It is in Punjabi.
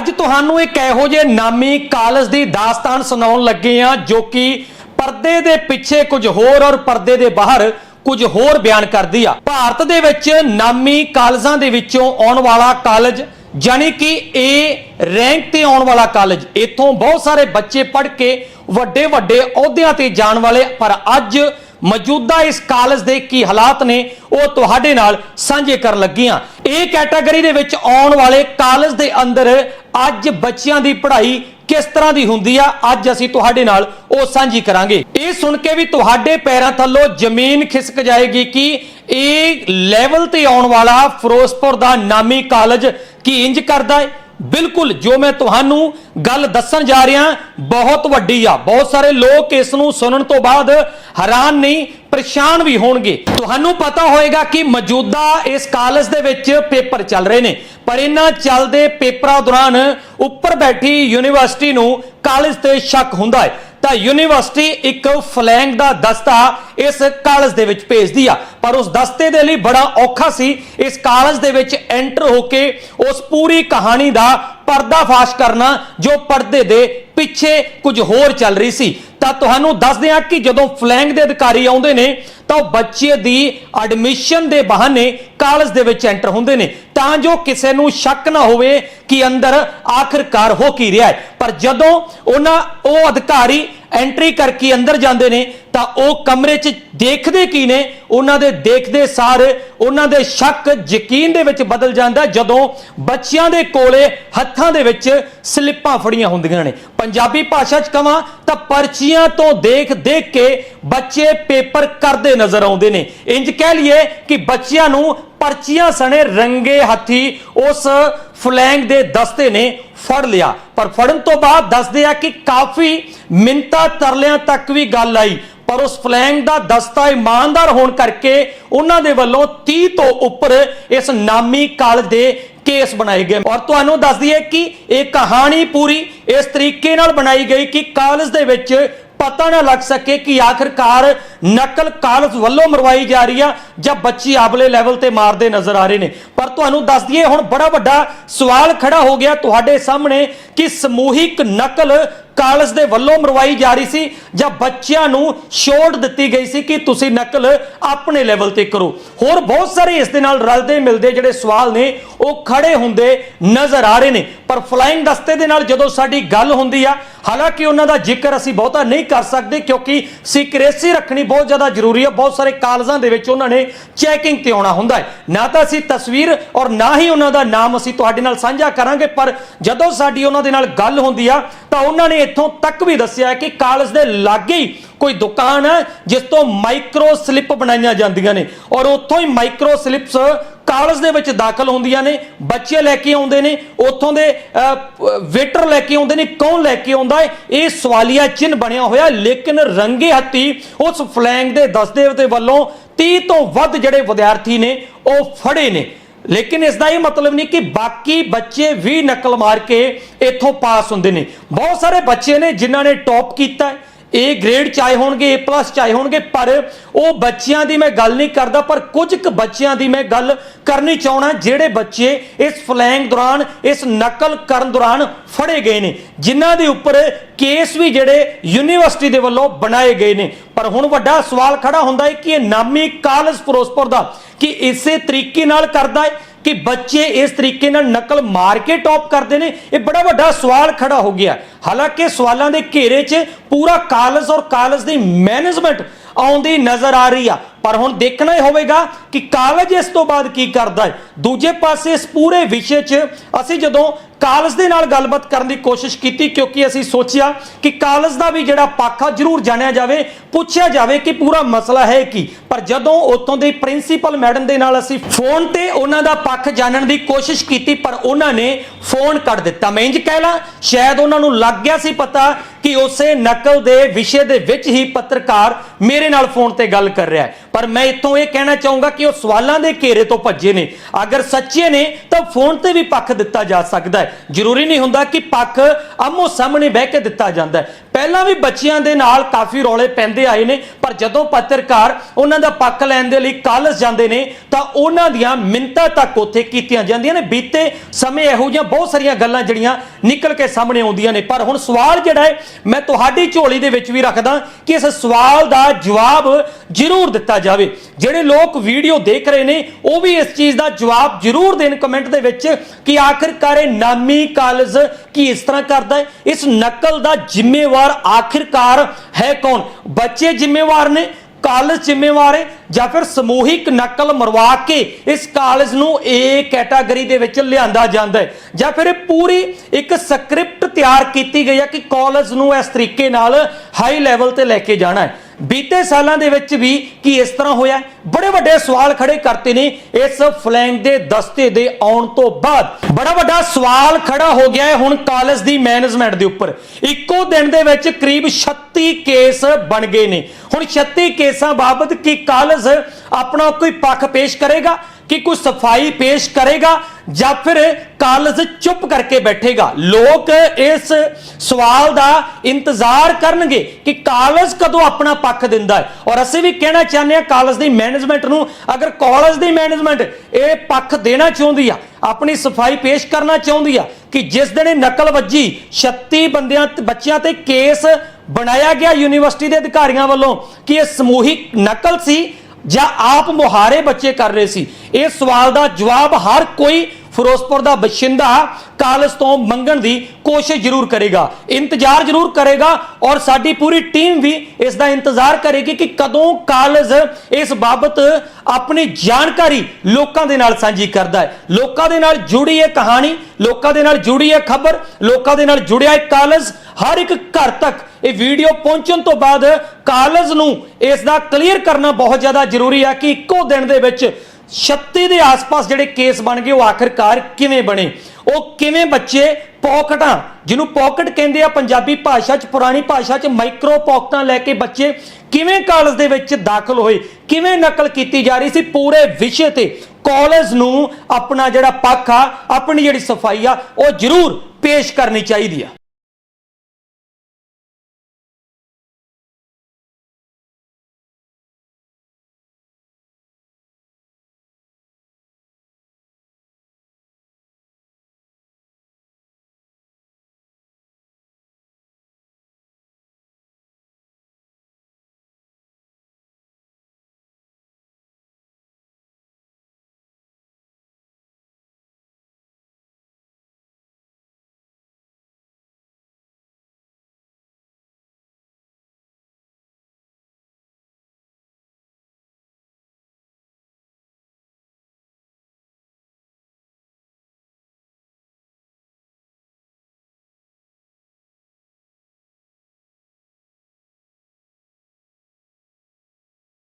ਅੱਜ ਤੁਹਾਨੂੰ ਇੱਕ ਇਹੋ ਜਿਹੇ ਨਾਮੀ ਕਾਲਜ ਦੀ ਦਾਸਤਾਨ ਸੁਣਾਉਣ ਲੱਗੇ ਆ ਜੋ ਕਿ ਪਰਦੇ ਦੇ ਪਿੱਛੇ ਕੁਝ ਹੋਰ ਔਰ ਪਰਦੇ ਦੇ ਬਾਹਰ ਕੁਝ ਹੋਰ ਬਿਆਨ ਕਰਦੀ ਆ। ਭਾਰਤ ਦੇ ਵਿੱਚ ਨਾਮੀ ਕਾਲਜਾਂ ਦੇ ਵਿੱਚੋਂ ਆਉਣ ਵਾਲਾ ਕਾਲਜ ਜਾਨੀ ਕਿ ਇਹ ਰੈਂਕ ਤੇ ਆਉਣ ਵਾਲਾ ਕਾਲਜ। ਇੱਥੋਂ ਬਹੁਤ ਸਾਰੇ ਬੱਚੇ ਪੜ੍ਹ ਕੇ ਵੱਡੇ ਵੱਡੇ ਅਹੁਦਿਆਂ ਤੇ ਜਾਣ ਵਾਲੇ ਪਰ ਅੱਜ ਮੌਜੂਦਾ ਇਸ ਕਾਲਜ ਦੇ ਕੀ ਹਾਲਾਤ ਨੇ, ਉਹ ਤੁਹਾਡੇ ਨਾਲ ਸਾਂਝੇ ਕਰਨ ਲੱਗੀਆਂ। ਇਹ ਕੈਟਾਗਰੀ ਦੇ ਵਿੱਚ ਆਉਣ ਵਾਲੇ ਕਾਲਜ ਦੇ ਅੰਦਰ ਅੱਜ ਬੱਚਿਆਂ ਦੀ ਪੜ੍ਹਾਈ ਕਿਸ ਤਰ੍ਹਾਂ ਦੀ ਹੁੰਦੀ ਆ, ਅੱਜ ਅਸੀਂ ਤੁਹਾਡੇ ਨਾਲ ਉਹ ਸਾਂਝੀ ਕਰਾਂਗੇ। ਇਹ ਸੁਣ ਕੇ ਵੀ ਤੁਹਾਡੇ ਪੈਰਾਂ ਥੱਲੋਂ ਜ਼ਮੀਨ ਖਿਸਕ ਜਾਏਗੀ ਕਿ ਇਹ ਲੈਵਲ ਤੇ ਆਉਣ ਵਾਲਾ ਫਿਰੋਜ਼ਪੁਰ ਦਾ ਨਾਮੀ ਕਾਲਜ ਕੀ ਇੰਜ ਕਰਦਾ ਹੈ? ਬਿਲਕੁਲ, ਜੋ ਮੈਂ ਤੁਹਾਨੂੰ ਗੱਲ ਦੱਸਣ ਜਾ ਰਿਹਾ, ਬਹੁਤ ਵੱਡੀ ਆ। ਬਹੁਤ ਸਾਰੇ ਲੋਕ ਇਸ ਨੂੰ ਸੁਣਨ ਤੋਂ ਬਾਅਦ ਹੈਰਾਨ ਨਹੀਂ, ਪਰੇਸ਼ਾਨ ਵੀ ਹੋਣਗੇ। ਤੁਹਾਨੂੰ ਪਤਾ ਹੋਏਗਾ ਕਿ ਮੌਜੂਦਾ ਇਸ ਕਾਲਜ ਦੇ ਵਿੱਚ ਪੇਪਰ ਚੱਲ ਰਹੇ ਨੇ। ਪਰ ਇਹਨਾਂ ਚੱਲਦੇ ਪੇਪਰਾਂ ਦੌਰਾਨ ਉੱਪਰ ਬੈਠੀ ਯੂਨੀਵਰਸਿਟੀ ਨੂੰ ਕਾਲਜ ਤੇ ਸ਼ੱਕ ਹੁੰਦਾ ਹੈ। ਤਾਂ ਯੂਨੀਵਰਸਿਟੀ ਇੱਕ ਫਲੈਂਗ ਦਾ ਦਸਤਾ ਇਸ ਕਾਲਜ ਦੇ ਵਿੱਚ ਭੇਜਦੀ ਆ। ਪਰ ਉਸ ਦਸਤੇ ਦੇ ਲਈ ਬੜਾ ਔਖਾ ਸੀ। ਇਸ ਕਾਲਜ ਦੇ ਵਿੱਚ ਐਂਟਰ ਹੋ ਕੇ ਉਸ ਪੂਰੀ ਕਹਾਣੀ ਦਾ ਪਰਦਾਫਾਸ਼ ਕਰਨਾ ਜੋ ਪਰਦੇ ਦੇ ਪਿੱਛੇ ਕੁਝ ਹੋਰ ਚੱਲ ਰਹੀ ਸੀ। ਤਾਂ ਤੁਹਾਨੂੰ ਦੱਸਦੇ ਹਾਂ ਕਿ ਜਦੋਂ ਫਲੈਂਗ ਦੇ ਅਧਿਕਾਰੀ ਆਉਂਦੇ ਨੇ, ਤਾਂ ਉਹ ਬੱਚੇ ਦੀ ਐਡਮਿਸ਼ਨ ਦੇ ਬਹਾਨੇ ਕਾਲਜ ਦੇ ਵਿੱਚ ਐਂਟਰ ਹੁੰਦੇ ਨੇ। ਤਾਂ ਜੋ ਕਿਸੇ ਨੂੰ ਸ਼ੱਕ ਨਾ ਹੋਵੇ ਕਿ ਅੰਦਰ ਆਖਰਕਾਰ ਹੋ ਕੀ ਰਿਹਾ ਹੈ। ਪਰ ਜਦੋਂ ਉਹਨਾਂ, ਉਹ ਅਧਿਕਾਰੀ ਐਂਟਰੀ ਕਰਕੇ ਅੰਦਰ ਜਾਂਦੇ ਨੇ, ਤਾਂ ਉਹ ਕਮਰੇ 'ਚ ਦੇਖਦੇ ਕੀ ਨੇ ਉਹਨਾਂ ਦੇ ਦੇਖਦੇ ਸਾਰ ਉਹਨਾਂ ਦੇ ਸ਼ੱਕ ਯਕੀਨ ਦੇ ਵਿੱਚ ਬਦਲ ਜਾਂਦਾ ਜਦੋਂ ਬੱਚਿਆਂ ਦੇ ਕੋਲੇ ਹੱਥਾਂ ਦੇ ਵਿੱਚ ਸਲਿੱਪਾਂ ਫੜੀਆਂ ਹੁੰਦੀਆਂ ਨੇ। ਪੰਜਾਬੀ ਭਾਸ਼ਾ 'ਚ ਕਵਾਂ ਤਾਂ ਪਰਚੀਆਂ ਤੋਂ ਦੇਖ ਦੇਖ ਕੇ ਬੱਚੇ ਪੇਪਰ ਕਰਦੇ ਨਜ਼ਰ ਆਉਂਦੇ ਨੇ। ਇੰਜ ਕਹਿ ਲਈਏ ਕਿ ਬੱਚਿਆਂ ਨੂੰ ਪਰਚੀਆਂ ਸਣੇ ਰੰਗੇ ਹੱਥੀ ਉਸ ਫਲੈਂਗ ਦੇ ਦਸਤੇ ਨੇ ਫੜ ਲਿਆ। ਪਰ ਫੜਨ ਤੋਂ ਬਾਅਦ ਦੱਸਦੇ ਆ ਕਿ ਕਾਫੀ ਮਿੰਤਾ ਤਰਲਿਆਂ ਤੱਕ ਵੀ ਗੱਲ ਆਈ। ਪਰ ਉਸ ਫਲੈਂਗ ਦਾ ਦਸਤਾ ਇਮਾਨਦਾਰ ਹੋਣ ਕਰਕੇ ਉਹਨਾਂ ਦੇ ਵੱਲੋਂ 30 ਤੋਂ ਉੱਪਰ ਇਸ ਨਾਮੀ ਕਾਲਜ ਦੇ ਕੇਸ ਬਣਾਏ ਗਏ। ਔਰ ਤੁਹਾਨੂੰ ਦੱਸ ਦਈਏ ਕਿ ਇਹ ਕਹਾਣੀ ਪੂਰੀ ਇਸ ਤਰੀਕੇ ਨਾਲ ਬਣਾਈ ਗਈ ਕਿ ਕਾਲਜ ਦੇ ਵਿੱਚ ਪਤਾ ਨਾ ਲੱਗ ਸਕੇ ਕਿ ਆਖਰਕਾਰ ਨਕਲ ਕਾਲਜ ਵੱਲੋਂ ਮਰਵਾਈ ਜਾ ਰਹੀ ਆ, ਜਾਂ ਬੱਚੀ ਆਬਲੇ ਲੈਵਲ ਤੇ ਮਾਰਦੇ ਨਜ਼ਰ ਆ ਰਹੇ ਨੇ। ਪਰ ਤੁਹਾਨੂੰ ਦੱਸ ਦਈਏ, ਹੁਣ ਬੜਾ ਵੱਡਾ ਸਵਾਲ ਖੜਾ ਹੋ ਗਿਆ ਤੁਹਾਡੇ ਸਾਹਮਣੇ ਕਿ ਸਮੂਹਿਕ ਨਕਲ ਕਾਲਜ ਦੇ ਵੱਲੋਂ ਮਰਵਾਈ ਜਾ ਰਹੀ ਸੀ, ਜਾਂ ਬੱਚਿਆਂ ਨੂੰ ਛੋੜ ਦਿੱਤੀ ਗਈ ਸੀ ਕਿ ਤੁਸੀਂ ਨਕਲ ਆਪਣੇ ਲੈਵਲ ਤੇ ਕਰੋ। ਹੋਰ ਬਹੁਤ ਸਾਰੇ ਇਸ ਦੇ ਨਾਲ ਰਲਦੇ ਮਿਲਦੇ ਜਿਹੜੇ ਸਵਾਲ ਨੇ, ਉਹ ਖੜੇ ਹੁੰਦੇ ਨਜ਼ਰ ਆ ਰਹੇ ਨੇ। ਪਰ ਫਲਾਈਂਗ ਦਸਤੇ ਦੇ ਨਾਲ ਜਦੋਂ ਸਾਡੀ ਗੱਲ ਹੁੰਦੀ ਆ, ਹਾਲਾਂਕਿ ਉਹਨਾਂ ਦਾ ਜ਼ਿਕਰ ਅਸੀਂ ਬਹੁਤਾ ਨਹੀਂ ਕਰ ਸਕਦੇ, ਕਿਉਂਕਿ ਸੀਕ੍ਰੇਸੀ ਰੱਖਣੀ ਬਹੁਤ ਜ਼ਿਆਦਾ ਜ਼ਰੂਰੀ ਹੈ, ਬਹੁਤ ਸਾਰੇ ਕਾਲਜਾਂ ਦੇ ਵਿੱਚ ਉਹਨਾਂ ਨੇ ਚੈਕਿੰਗ ਤੇ ਆਉਣਾ ਹੁੰਦਾ ਹੈ। ਨਾ ਤਾਂ ਅਸੀਂ ਤਸਵੀਰ ਔਰ ਨਾ ਹੀ ਉਹਨਾਂ ਦਾ ਨਾਮ ਅਸੀਂ ਤੁਹਾਡੇ ਨਾਲ ਸਾਂਝਾ ਕਰਾਂਗੇ, ਪਰ ਜਦੋਂ ਸਾਡੀ ਉਹਨਾਂ ਦੇ ਨਾਲ ਗੱਲ ਹੁੰਦੀ ਆ, ਤਾਂ ਉਹਨਾਂ ਨੇ ਇੱਥੋਂ ਤੱਕ ਵੀ ਦੱਸਿਆ ਕਿ ਕਾਲਜ ਦੇ ਲਾਗੇ ਹੀ ਕੋਈ ਦੁਕਾਨ ਹੈ, ਜਿਸ ਤੋਂ ਮਾਈਕਰੋ ਸਲਿੱਪ ਬਣਾਈਆਂ ਜਾਂਦੀਆਂ ਨੇ। ਔਰ ਉੱਥੋਂ ਹੀ ਮਾਈਕਰੋ ਸਲਿੱਪਸ ਕਾਲਜ ਦੇ ਵਿੱਚ ਦਾਖਲ ਹੁੰਦੀਆਂ ਨੇ, ਬੱਚੇ ਲੈ ਕੇ ਆਉਂਦੇ ਨੇ, ਉੱਥੋਂ ਦੇ ਵੇਟਰ ਲੈ ਕੇ ਆਉਂਦੇ ਨੇ, ਕੌਣ ਲੈ ਕੇ ਆਉਂਦਾ ਹੈ? ਇਹ ਸਵਾਲੀਆ ਚਿੰਨ ਬਣਿਆ ਹੋਇਆ, ਲੇਕਿਨ ਰੰਗੇ ਹੱਥੀ ਉਸ ਫਲੈਂਗ ਦੇ ਦਸਦੇਵ ਦੇ ਵੱਲੋਂ 30 ਤੋਂ ਵੱਧ ਜਿਹੜੇ ਵਿਦਿਆਰਥੀ ਨੇ, ਉਹ ਫੜੇ ਨੇ। ਲੇਕਿਨ ਇਸ ਦਾ ਇਹ ਮਤਲਬ ਨਹੀਂ ਕਿ ਬਾਕੀ ਬੱਚੇ ਵੀ ਨਕਲ ਮਾਰ ਕੇ ਇੱਥੋਂ ਪਾਸ ਹੁੰਦੇ ਨੇ। ਬਹੁਤ ਸਾਰੇ ਬੱਚੇ ਨੇ ਜਿਨ੍ਹਾਂ ਨੇ ਟੌਪ ਕੀਤਾ ਹੈ। ਏ ਗ੍ਰੇਡ ਚਾਹੇ ਹੋਣਗੇ ਏ ਪਲੱਸ ਚਾਹੇ ਹੋਣਗੇ, ਪਰ ਉਹ ਬੱਚਿਆਂ ਦੀ ਮੈਂ ਗੱਲ ਨਹੀਂ ਕਰਦਾ, ਪਰ ਕੁਝ ਕੁ ਬੱਚਿਆਂ ਦੀ ਮੈਂ ਗੱਲ ਕਰਨੀ ਚਾਹਣਾ ਜਿਹੜੇ ਬੱਚੇ ਇਸ ਫਲੈਂਗ ਦੌਰਾਨ, ਇਸ ਨਕਲ ਕਰਨ ਦੌਰਾਨ ਫੜੇ ਗਏ ਨੇ, ਜਿਨ੍ਹਾਂ ਦੇ ਉੱਪਰ ਕੇਸ ਵੀ ਜਿਹੜੇ ਯੂਨੀਵਰਸਿਟੀ ਦੇ ਵੱਲੋਂ ਬਣਾਏ ਗਏ ਨੇ। ਪਰ ਹੁਣ ਵੱਡਾ ਸਵਾਲ ਖੜਾ ਹੁੰਦਾ ਹੈ ਕਿ ਇਹ ਨਾਮੀ ਕਾਲਜ ਫਿਰੋਜ਼ਪੁਰ ਦਾ ਕਿ ਇਸੇ ਤਰੀਕੇ ਨਾਲ ਕਰਦਾ ਹੈ? ਕਿ ਬੱਚੇ ਇਸ ਤਰੀਕੇ ਨਾਲ ਨਕਲ ਮਾਰ ਕੇ ਟੌਪ ਕਰਦੇ ਨੇ, ਇਹ ਬੜਾ ਵੱਡਾ ਸਵਾਲ ਖੜਾ ਹੋ ਗਿਆ। ਹਾਲਾਂਕਿ ਸਵਾਲਾਂ ਦੇ ਘੇਰੇ 'ਚ ਪੂਰਾ ਕਾਲਜ ਔਰ ਕਾਲਜ ਦੀ ਮੈਨੇਜਮੈਂਟ ਆਉਂਦੀ ਨਜ਼ਰ ਆ ਰਹੀ ਆ। ਪਰ ਹੁਣ ਦੇਖਣਾ ਹੀ ਹੋਵੇਗਾ ਕਿ ਕਾਲਜ ਇਸ ਤੋਂ ਬਾਅਦ ਕੀ ਕਰਦਾ ਹੈ। ਦੂਜੇ ਪਾਸੇ ਇਸ ਪੂਰੇ ਵਿਸ਼ੇ 'ਚ ਅਸੀਂ ਜਦੋਂ ਕਾਲਜ ਦੇ ਨਾਲ ਗੱਲਬਾਤ ਕਰਨ ਦੀ ਕੋਸ਼ਿਸ਼ ਕੀਤੀ, ਕਿਉਂਕਿ ਅਸੀਂ ਸੋਚਿਆ ਕਿ ਕਾਲਜ ਦਾ ਵੀ ਜਿਹੜਾ ਪੱਖ ਆ ਜ਼ਰੂਰ ਜਾਣਿਆ ਜਾਵੇ, ਪੁੱਛਿਆ ਜਾਵੇ ਕਿ ਪੂਰਾ ਮਸਲਾ ਹੈ ਕੀ। ਪਰ ਜਦੋਂ ਉਤੋਂ ਦੇ ਪ੍ਰਿੰਸੀਪਲ ਮੈਡਮ ਦੇ ਨਾਲ ਅਸੀਂ ਫੋਨ ਤੇ ਉਹਨਾਂ ਦਾ ਪੱਖ ਜਾਣਨ ਦੀ ਕੋਸ਼ਿਸ਼ ਕੀਤੀ, ਪਰ ਉਹਨਾਂ ਨੇ ਫੋਨ ਕੱਟ ਦਿੱਤਾ। ਮੈਂ ਇੰਜ ਕਹਿ ਲਾਂ, ਸ਼ਾਇਦ ਉਹਨਾਂ ਨੂੰ ਲੱਗ ਗਿਆ ਸੀ ਪਤਾ ਕਿ ਉਸੇ ਨਕਲ ਦੇ ਵਿਸ਼ੇ ਦੇ ਵਿੱਚ ਹੀ ਪੱਤਰਕਾਰ ਮੇਰੇ ਨਾਲ ਫੋਨ ਤੇ ਗੱਲ ਕਰ ਰਿਹਾ ਹੈ। ਪਰ ਮੈਂ ਇੱਥੋਂ ਇਹ ਕਹਿਣਾ ਚਾਹੂੰਗਾ ਕਿ ਉਹ ਸਵਾਲਾਂ ਦੇ ਘੇਰੇ ਤੋਂ ਭੱਜੇ ਨੇ। ਅਗਰ ਸੱਚੇ ਨੇ, ਤਾਂ ਫੋਨ ਤੇ ਵੀ ਪੱਖ ਦਿੱਤਾ ਜਾ ਸਕਦਾ ਹੈ। ਜ਼ਰੂਰੀ ਨਹੀਂ ਹੁੰਦਾ ਕਿ ਪੱਖ ਆਮੋ ਸਾਹਮਣੇ ਬਹਿ ਕੇ ਦਿੱਤਾ ਜਾਂਦਾ ਹੈ। ਪਹਿਲਾਂ ਵੀ ਬੱਚਿਆਂ ਦੇ ਨਾਲ ਕਾਫੀ ਰੌਲੇ ਪੈਂਦੇ ਆਏ ਨੇ, ਪਰ ਜਦੋਂ ਪੱਤਰਕਾਰ ਉਹਨਾਂ ਦਾ ਪੱਖ ਲੈਣ ਦੇ ਲਈ ਕਾਲਜ ਜਾਂਦੇ ਨੇ, ਤਾਂ ਉਹਨਾਂ ਦੀਆਂ ਮਿੰਤਾਂ ਤੱਕ ਉੱਥੇ ਕੀਤੀਆਂ ਜਾਂਦੀਆਂ ਨੇ। ਬੀਤੇ ਸਮੇਂ ਇਹੋ ਜਿਹੀਆਂ ਬਹੁਤ ਸਾਰੀਆਂ ਗੱਲਾਂ ਜਿਹੜੀਆਂ ਨਿਕਲ ਕੇ ਸਾਹਮਣੇ ਆਉਂਦੀਆਂ ਨੇ। ਪਰ ਹੁਣ ਸਵਾਲ ਜਿਹੜਾ ਹੈ, ਮੈਂ ਤੁਹਾਡੀ ਝੋਲੀ ਦੇ ਵਿੱਚ ਵੀ ਰੱਖਦਾ ਕਿ ਇਸ ਸਵਾਲ ਦਾ ਜਵਾਬ ਜ਼ਰੂਰ ਦਿੱਤਾ ਜਾਵੇ। ਜਿਹੜੇ ਲੋਕ ਵੀਡੀਓ ਦੇਖ ਰਹੇ ਨੇ, ਉਹ ਵੀ ਇਸ ਚੀਜ਼ ਦਾ ਜਵਾਬ ਜ਼ਰੂਰ ਦੇਣ ਕਮੈਂਟ ਦੇ ਵਿੱਚ ਕਿ ਆਖਿਰਕਾਰ ਇਹ ਨਾਮੀ ਕਾਲਜ ਕੀ ਇਸ ਤਰ੍ਹਾਂ ਕਰਦਾ ਹੈ? ਇਸ ਨਕਲ ਦਾ ਜ਼ਿੰਮੇਵਾਰ ਆਖਿਰਕਾਰ ਹੈ ਕੌਣ? ਬੱਚੇ ਜ਼ਿੰਮੇਵਾਰ ਨੇ? ਕਾਲਜ ਜ਼ਿੰਮੇਵਾਰ ਹੈ? ਜਾਂ ਫਿਰ ਸਮੂਹਿਕ ਨਕਲ ਮਰਵਾ ਕੇ ਇਸ ਕਾਲਜ ਨੂੰ ਏ ਕੈਟਾਗਰੀ ਦੇ ਵਿੱਚ ਲਿਆਂਦਾ ਜਾਂਦਾ ਹੈ? ਜਾਂ ਫਿਰ ਇਹ ਪੂਰੀ ਇੱਕ ਸਕ੍ਰਿਪਟ ਤਿਆਰ ਕੀਤੀ ਗਈ ਹੈ ਕਿ ਕਾਲਜ ਨੂੰ ਇਸ ਤਰੀਕੇ ਨਾਲ ਹਾਈ ਲੈਵਲ ਤੇ ਲੈ ਕੇ ਜਾਣਾ ਹੈ? ਬੀਤੇ ਸਾਲਾਂ ਦੇ ਵਿੱਚ ਵੀ ਕੀ ਇਸ ਤਰ੍ਹਾਂ ਹੋਇਆ? ਬੜੇ ਵੱਡੇ ਸਵਾਲ ਖੜੇ ਕਰਤੇ ਨੇ ਇਸ ਫਲੈਂਗ ਦੇ ਦਸਤੇ ਦੇ ਆਉਣ ਤੋਂ ਬਾਅਦ। ਬੜਾ ਵੱਡਾ ਸਵਾਲ ਖੜਾ ਹੋ ਗਿਆ ਹੈ ਹੁਣ ਕਾਲਜ ਦੀ ਮੈਨੇਜਮੈਂਟ ਦੇ ਉੱਪਰ। ਇੱਕੋ ਦਿਨ ਦੇ ਵਿੱਚ ਕਰੀਬ 36 ਕੇਸ ਬਣ ਗਏ ਨੇ। ਹੁਣ 36 ਕੇਸਾਂ ਬਾਬਤ ਕੀ ਕਾਲਜ ਆਪਣਾ ਕੋਈ ਪੱਖ ਪੇਸ਼ ਕਰੇਗਾ? ਕਿ ਕੋਈ ਸਫ਼ਾਈ ਪੇਸ਼ ਕਰੇਗਾ ਜਾਂ ਫਿਰ ਕਾਲਜ ਚੁੱਪ ਕਰਕੇ ਬੈਠੇਗਾ? ਲੋਕ ਇਸ ਸਵਾਲ ਦਾ ਇੰਤਜ਼ਾਰ ਕਰਨਗੇ ਕਿ ਕਾਲਜ ਕਦੋਂ ਆਪਣਾ ਪੱਖ ਦਿੰਦਾ ਹੈ। ਔਰ ਅਸੀਂ ਵੀ ਕਹਿਣਾ ਚਾਹੁੰਦੇ ਹਾਂ, ਕਾਲਜ ਦੀ ਮੈਨੇਜਮੈਂਟ ਨੂੰ ਅਗਰ ਕਾਲਜ ਦੀ ਮੈਨੇਜਮੈਂਟ ਇਹ ਪੱਖ ਦੇਣਾ ਚਾਹੁੰਦੀ ਆ, ਆਪਣੀ ਸਫ਼ਾਈ ਪੇਸ਼ ਕਰਨਾ ਚਾਹੁੰਦੀ ਆ ਕਿ ਜਿਸ ਦਿਨ ਇਹ ਨਕਲ ਵੱਜੀ 36 ਬੰਦਿਆਂ ਬੱਚਿਆਂ ਤੇ ਕੇਸ ਬਣਾਇਆ ਗਿਆ ਯੂਨੀਵਰਸਿਟੀ ਦੇ ਅਧਿਕਾਰੀਆਂ ਵੱਲੋਂ ਕਿ ਇਹ ਸਮੂਹਿਕ ਨਕਲ ਸੀ ਜਾਂ ਆਪ ਮੁਹਾਰੇ ਬੱਚੇ ਕਰ ਰਹੇ ਸੀ? ਇਹ ਸਵਾਲ ਦਾ ਜਵਾਬ ਹਰ ਕੋਈ ਫਿਰੋਜ਼ਪੁਰ ਦਾ ਬਸ਼ਿੰਦਾ ਕਾਲਜ ਤੋਂ ਮੰਗਣ ਦੀ ਕੋਸ਼ਿਸ਼ ਜ਼ਰੂਰ ਕਰੇਗਾ। ਇੰਤਜ਼ਾਰ ਜ਼ਰੂਰ ਕਰੇਗਾ ਔਰ ਸਾਡੀ ਪੂਰੀ ਟੀਮ ਵੀ ਇਸ ਦਾ ਇੰਤਜ਼ਾਰ ਕਰੇਗੀ ਕਿ ਕਦੋਂ ਕਾਲਜ ਇਸ ਬਾਬਤ ਆਪਣੀ ਜਾਣਕਾਰੀ ਲੋਕਾਂ ਦੇ ਨਾਲ ਸਾਂਝੀ ਕਰਦਾ ਹੈ। ਲੋਕਾਂ ਦੇ ਨਾਲ ਜੁੜੀ ਇਹ ਕਹਾਣੀ, ਲੋਕਾਂ ਦੇ ਨਾਲ ਜੁੜੀ ਇਹ ਖਬਰ, ਲੋਕਾਂ ਦੇ ਨਾਲ ਜੁੜਿਆ ਇਹ ਕਾਲਜ, ਹਰ ਇੱਕ ਘਰ ਤੱਕ ਇਹ ਵੀਡੀਓ ਪਹੁੰਚਣ ਤੋਂ ਬਾਅਦ ਕਾਲਜ ਨੂੰ ਇਸ ਦਾ ਕਲੀਅਰ ਕਰਨਾ ਬਹੁਤ ਜ਼ਿਆਦਾ ਜ਼ਰੂਰੀ ਹੈ ਕਿ ਇੱਕੋ ਦਿਨ ਦੇ ਵਿੱਚ 36 ਦੇ ਆਸ-ਪਾਸ ਜਿਹੜੇ ਕੇਸ ਬਣ ਗਏ, ਉਹ ਆਖਿਰਕਾਰ ਕਿਵੇਂ ਬਣੇ? ਉਹ ਕਿਵੇਂ ਬੱਚੇ ਪੌਕਟਾਂ, ਜਿਹਨੂੰ ਪੌਕਟ ਕਹਿੰਦੇ ਆ ਪੰਜਾਬੀ ਭਾਸ਼ਾ 'ਚ, ਪੁਰਾਣੀ ਭਾਸ਼ਾ 'ਚ ਮਾਈਕਰੋ ਪੌਕਟਾਂ ਲੈ ਕੇ ਬੱਚੇ ਕਿਵੇਂ ਕਾਲਜ ਦੇ ਵਿੱਚ ਦਾਖਲ ਹੋਏ, ਕਿਵੇਂ ਨਕਲ ਕੀਤੀ ਜਾ ਰਹੀ ਸੀ ਪੂਰੇ ਵਿਸ਼ੇ ਤੇ? ਕਾਲਜ ਨੂੰ ਆਪਣਾ ਜਿਹੜਾ ਪੱਖ ਆ, ਆਪਣੀ ਜਿਹੜੀ ਸਫ਼ਾਈ ਆ, ਉਹ ਜ਼ਰੂਰ ਪੇਸ਼ ਕਰਨੀ ਚਾਹੀਦੀ ਆ।